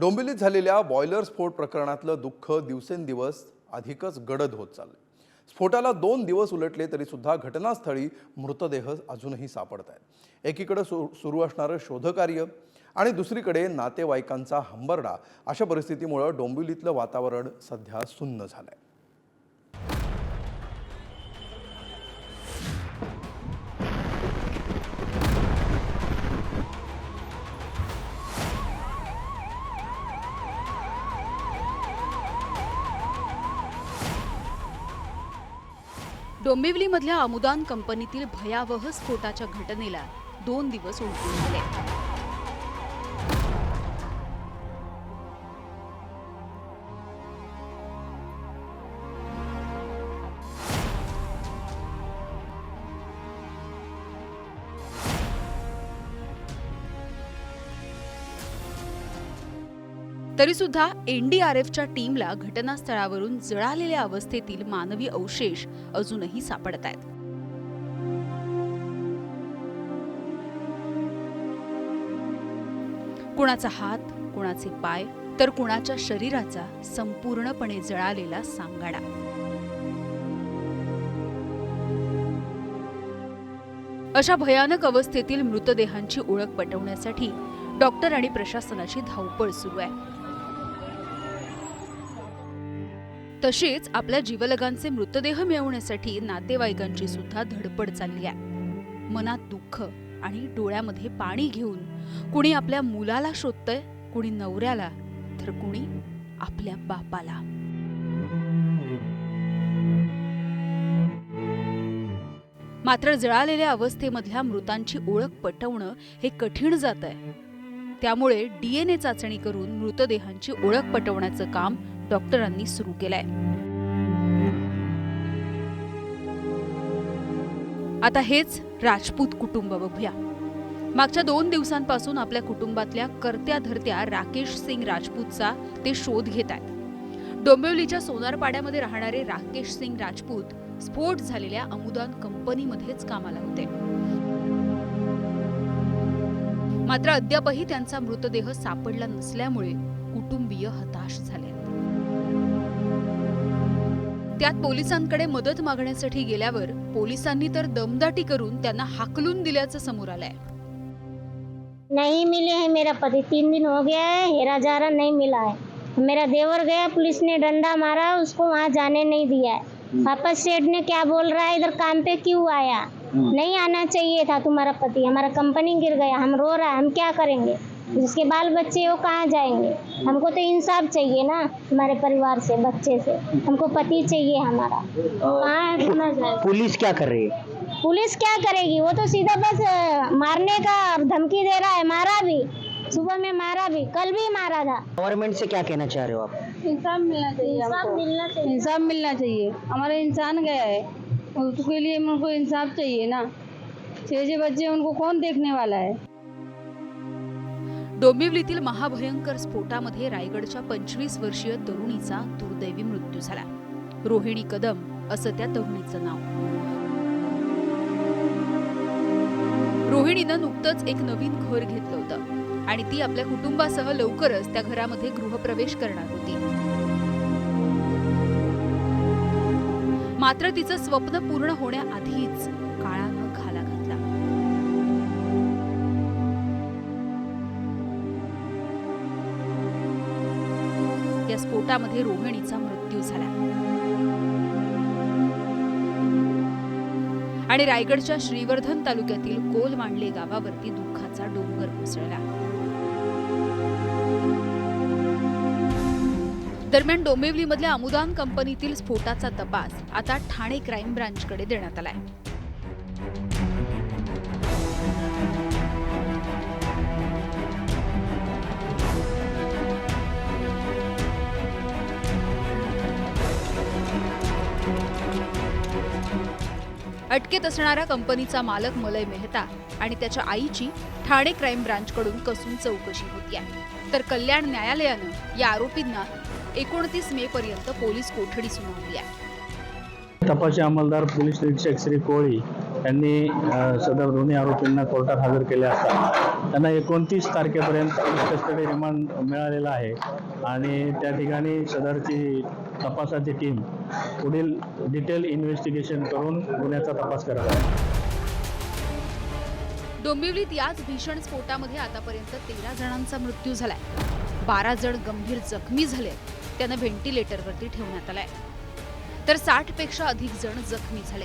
डोंबिवलीत झालेल्या बॉयलर स्फोट प्रकरणातलं दुःख दिवसेंदिवस अधिकच गडद होत चाललं स्फोटाला दोन दिवस उलटले तरी सुद्धा घटनास्थळी मृतदेह अजूनही सापडत आहेत. एकीकडे सु सुरू असणारं शोधकार्य आणि दुसरीकडे नातेवाईकांचा हंबरडा अशा परिस्थितीमुळं डोंबिवलीतलं वातावरण सध्या सुन्न झालं आहे डोंबिवलीमधल्या अमुदान कंपनीतील भयावह स्फोटाच्या घटनेला दोन दिवस उलटून गेले तरी सुद्धा एनडीआरएफच्या टीमला घटनास्थळावरून जळालेल्या अवस्थेतील मानवी अवशेष अजूनही सापडत आहेत. कुणाचा हात कुणाचे पाय तर कुणाच्या शरीराचा संपूर्णपणे जळालेला सांगाडा. अशा भयानक अवस्थेतील मृतदेहांची ओळख पटवण्यासाठी डॉक्टर आणि प्रशासनाची धावपळ सुरू आहे. तसेच आपल्या जीवलगांचे मृतदेह मिळवण्यासाठी नातेवाईकांची सुद्धा धडपड चालली आहे. मनात दुःख आणि डोळ्यामध्ये पाणी घेऊन कुणी आपल्या मुलाला शोधतंय कुणी नवऱ्याला तर कुणी आपल्या बापाला. मात्र जळालेल्या अवस्थेमधल्या मृतांची ओळख पटवणं हे कठीण जात आहे त्यामुळे डीएनए चाचणी करून मृतदेहांची ओळख पटवण्याचं काम डॉक्टरांनी सुरू केलाय. आता हेच राजपूत कुटुंब बघूया. मागच्या दोन दिवसांपासून आपल्या कुटुंबातल्या कर्त्या धरत्या राकेश सिंग राजपूतचा ते शोध घेत आहेत. डोंबिवलीच्या सोनारपाड्यामध्ये राहणारे राकेश सिंग राजपूत स्फोट झालेल्या अमुदान कंपनीमध्येच कामाला होते. मात्र अद्यापही त्यांचा मृतदेह सापडला नसल्यामुळे कुटुंबीय हताश झाले त्यात पोलिसांकडे मदत मागण्यासाठी गेल्यावर पोलिसांनी तर दमदाटी करून त्यांना हाकलून दिल्याचं समोर आलंय. नहीं मिले हैं मेरा पति. तीन दिन हो गया है. हेरा जारा नहीं मिला है. मेरा देवर गया पुलिस ने डंडा मारा उसको वहाँ जाने नहीं दिया है. वापस सेठ ने क्या बोल रहा है? इधर काम पे क्यों आया? नहीं आना चाहिए था तुम्हारा पति. हमारा कंपनी गिर गया. हम रो रहा है. हम क्या करेंगे? जिसके बाल बच्चे वो कहाँ जाएँगे? हमको तो इंसाफ चाहिए ना हमारे परिवार से बच्चे से। हमको पति चाहिए हमारा। कहाँ समझ रहे पुलिस क्या कर रही है? पुलिस क्या करेगी? वो तो सीधा बस मारने का धमकी दे रहा है। मारा भी। सुबह में मारा भी। कल भी मारा था। गवर्नमेंट से क्या कहना चाह रहे हो आप? इंसाफ मिलना चाहिए इंसाफ मिलना चाहिए। इंसाफ मिलना चाहिए। हमारा इंसान गया है। उसके लिए उनको इंसाफ चाहिए ना। छह छह बच्चे उनको कौन देखने वाला है? डोंबिवलीतील महाभयंकर स्फोटामध्ये रायगडच्या पंचवीस वर्षीय तरुणीचा दुर्दैवी मृत्यू झाला. रोहिणी कदम असं त्या तरुणीचं नाव. रोहिणीनं नुकतंच एक नवीन घर घेतलं होतं आणि ती आपल्या कुटुंबासह लवकरच त्या घरामध्ये गृहप्रवेश करणार होती. मात्र तिचं स्वप्न पूर्ण होण्याआधीच या स्फोटामध्ये रोहिणीचा मृत्यू झाला. आणि रायगडच्या श्रीवर्धन तालुक्यातील कोलमांडले गावावरती दुःखाचा डोंगर कोसळला. दरम्यान डोंबिवलीमधल्या अमुदान कंपनीतील स्फोटाचा तपास आता ठाणे क्राईम ब्रांचकडे देण्यात आलाय. अटकेत असणाऱ्या कंपनीचा मालक मलय मेहता आणि त्याच्या आईची ठाणे क्राईम ब्रांचकडून कसून चौकशी होती आहे. तर कल्याण न्यायालयानं या आरोपींना एकोणतीस मे पर्यंत पोलीस कोठडी सुनावली आहे. तपासी अंमलदार पोलीस निरीक्षक श्री कोळी यांनी सदर दोन्ही आरोपींना कोर्टात हजर केले असता त्यांना एकोणतीस तारखेपर्यंत कस्टडी रिमांड मिळालेला आहे. आणि त्या ठिकाणी सदरची तपासाची टीम पुढील डिटेल इन्व्हेस्टिगेशन करून गुन्ह्याचा तपास करत आहे. डोंबिवलीत याच भीषण स्फोटामध्ये आतापर्यंत तेरा जणांचा मृत्यू झालाय. बारा जण गंभीर जखमी झाले त्यांना व्हेंटिलेटरवरती ठेवण्यात आलाय. तर साठपेक्षा अधिक जण जखमी झाले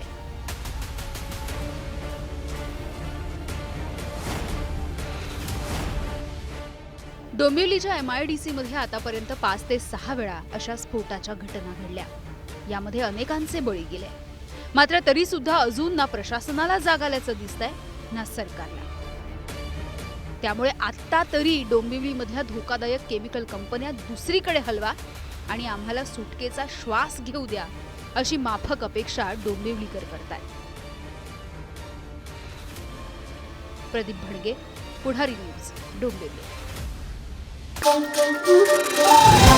डोंबिवलीच्या एम आय डी मध्ये आतापर्यंत पाच ते सहा वेळा अशा स्फोटाच्या घटना घडल्या. यामध्ये अनेकांचे बळी गेले. मात्र तरी सुद्धा अजून ना प्रशासनाला जाग आल्याचं दिसतंय ना सरकारला. त्यामुळे आत्ता तरी डोंबिवलीमधल्या धोकादायक केमिकल कंपन्या दुसरीकडे हलवा आणि आम्हाला सुटकेचा श्वास घेऊ द्या अशी माफक अपेक्षा डोंबिवलीकर करतायत. Pradeep Bhadge Pudhari news Dombivli. Boom, boom, boom.